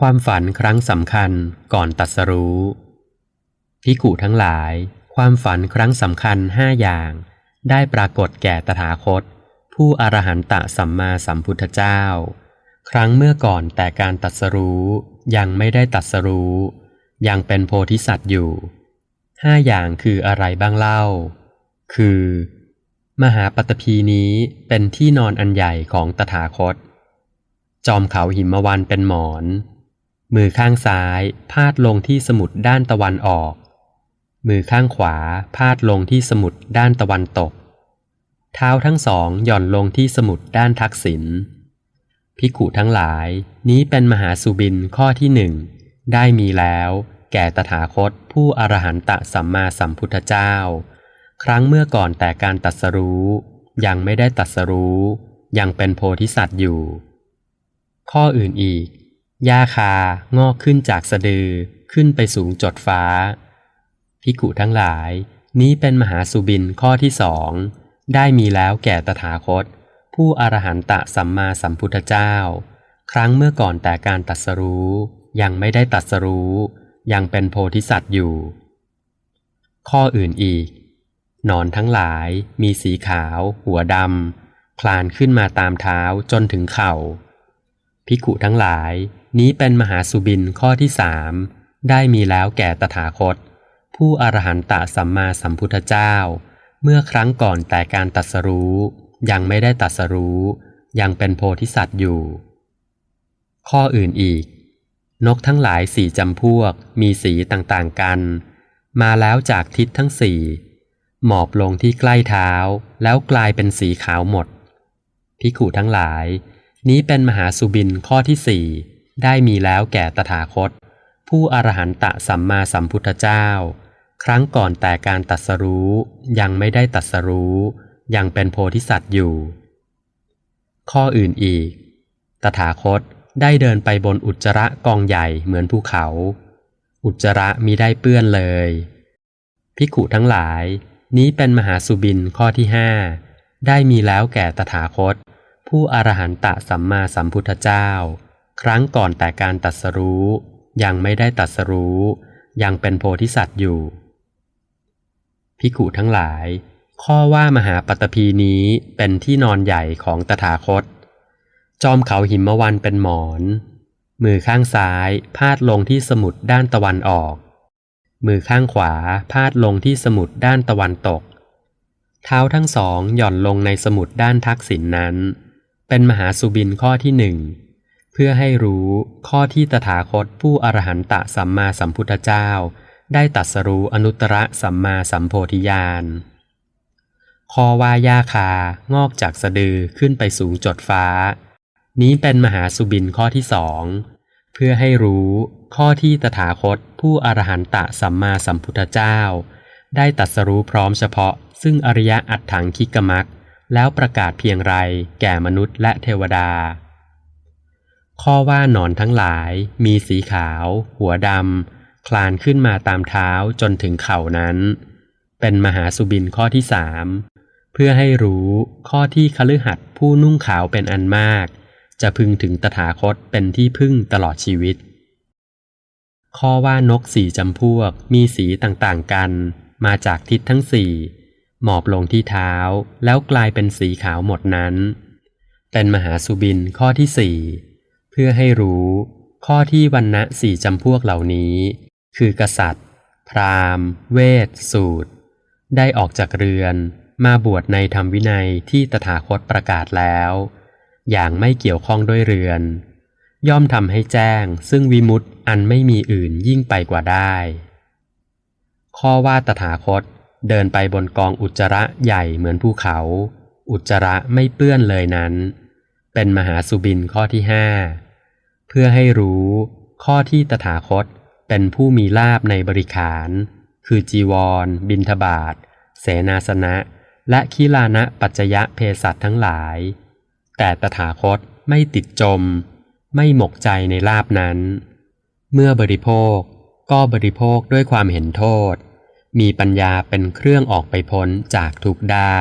ความฝันครั้งสำคัญก่อนตรัสรู้พิกุทั้งหลาย ความฝันครั้งสำคัญห้าอย่าง ได้ปรากฏแก่ตถาคต ผู้อรหันตสัมมาสัมพุทธเจ้า ครั้งเมื่อก่อนแต่การตรัสรู้ยังไม่ได้ตรัสรู้ ยังเป็นโพธิสัตว์อยู่ห้าอย่างคืออะไรบ้างเล่า คือ มหาปตพีนี้เป็นที่นอนอันใหญ่ของตถาคต จอมเขาหิมวันเป็นหมอน มือข้างซ้าย พาดลงที่สมุดด้านตะวันออก มือข้างขวา พาดลงที่สมุดด้านตะวันตก เท้าทั้งสองหย่อนลงที่สมุดด้านทักษิณพิกุทั้งหลาย นี้เป็นมหาสุบินข้อที่หนึ่งได้มีแล้ว แก่ตถาคตผู้อรหันตสัมมาสัมพุทธเจ้า ครั้งเมื่อก่อนแต่การตัดสรู้ ยังไม่ได้ตัดสรู้ ยังเป็นโพธิสัตว์อยู่ ข้ออื่นอีก หญ้าคางอกขึ้นจากสะดือขึ้นไปสูงจดฟ้า พิกุทั้งหลาย นี้เป็นมหาสุบินข้อที่สอง ได้มีแล้วแก่ตถาคต ผู้อรหันตะสัมมาสัมพุทธเจ้า ครั้งเมื่อก่อนแต่การตัดสรู้ ยังไม่ได้ตัดสรู้ ยังเป็นโพธิสัตว์อยู่ ข้ออื่นอีก นอนทั้งหลาย มีสีขาว หัวดำคลานขึ้นมาตามเท้าจนถึงเข่าพิกุทั้งหลาย นี้เป็นมหาสุบินข้อที่สามได้มีแล้วแก่ตถาคต ผู้อรหันตสัมมาสัมพุทธเจ้า เมื่อครั้งก่อนแต่การตัดสรู้ ยังไม่ได้ตัดสรู้ ยังเป็นโพธิสัตว์อยู่ ข้ออื่นอีก นกทั้งหลายสี่จำพวก มีสีต่างๆกัน มาแล้วจากทิศทั้งสี่หมอบลงที่ใกล้เท้า แล้วกลายเป็นสีขาวหมดพิกุทั้งหลาย นี้เป็นมหาสุบินข้อที่สี่ ได้มีแล้วแก่ตถาคต ผู้อรหันตะสัมมาสัมพุทธเจ้า ครั้งก่อนแต่การตัดสรู้ยังไม่ได้ตัดสรู้ ยังเป็นโพธิสัตว์อยู่ ข้ออื่นอีก ตถาคตได้เดินไปบนอุจจาระกองใหญ่เหมือนภูเขา อุจจาระมิได้เปื้อนเลย พิกุทั้งหลาย นี้เป็นมหาสุบินข้อที่ห้าได้มีแล้วแก่ตถาคต ผู้อรหันตะสัมมาสัมพุทธเจ้า ครั้งก่อนแต่การตัดสรู้ ยังไม่ได้ตัดสรู้ ยังเป็นโพธิสัตว์อยู่ พิกุทั้งหลาย ข้อว่ามหาปตพีนี้เป็นที่นอนใหญ่ของตถาคต จอมเขาหิมวันเป็นหมอน มือข้างซ้ายพาดลงที่สมุดด้านตะวันออก มือข้างขวาพาดลงที่สมุดด้านตะวันตก เท้าทั้งสองหย่อนลงในสมุดด้านทักษิณนนั้น เป็นมหาสุบินข้อที่หนึ่ง เพื่อให้รู้ข้อที่ตถาคตผู้อรหันตะสัมมาสัมพุทธเจ้า ได้ตัดสรู้อนุตตรสัมมาสัมโพธิญาณข้อว่าหญ้าคางอกจากสะดือขึ้นไปสูงจดฟ้า นี้เป็นมหาสุบินข้อที่สองเพื่อให้รู้ข้อที่ตถาคตผู้อรหันตะสัมมาสัมพุทธเจ้า ได้ตัดสรู้พร้อมเฉพาะ ซึ่งอริยะอัตถังคิกมักแล้วประกาศเพียงไรแก่มนุษย์และเทวดา ข้อว่าหนอนทั้งหลาย มีสีขาว หัวดำคลานขึ้นมาตามเท้าจนถึงเข่านั้น เป็นมหาสุบินข้อที่สามเพื่อให้รู้ข้อที่คฤหัสถ์ผู้นุ่งขาวเป็นอันมาก จะพึงถึงตถาคตเป็นที่พึ่งตลอดชีวิต ข้อว่านกสี่จำพวกมีสีต่างๆกัน มาจากทิศทั้งสี่หมอบลงที่เท้าแล้วกลายเป็นสีขาวหมดนั้น เป็นมหาสุบินข้อที่สี่ เพื่อให้รู้ข้อที่วันณะสี่จำพวกเหล่านี้ คือกษัตริย์ พราหมณ์ เวท สูตร ได้ออกจากเรือนมาบวชในธรรมวินัยที่ตถาคตประกาศแล้ว อย่างไม่เกี่ยวข้องด้วยเรือน ย่อมทำให้แจ้งซึ่งวิมุตติอันไม่มีอื่นยิ่งไปกว่าได้ ข้อว่าตถาคตเดินไปบนกองอุจจระใหญ่เหมือนภูเขา อุจจระไม่เปื้อนเลยนั้น เป็นมหาสุบินข้อที่ห้า พื่อให้รู้ข้อที่ตถาคตเป็นผู้มีลาบในบริขาร คือจีวร บินทบาทเสนาสนะ และคิลานะปัจจยะเพสัตทั้งหลาย แต่ตถาคตไม่ติดจม ไม่หมกใจในลาบนั้น เมื่อบริโภคก็บริโภคด้วยความเห็นโทษ มีปัญญาเป็นเครื่องออกไปพ้นจากทุกได้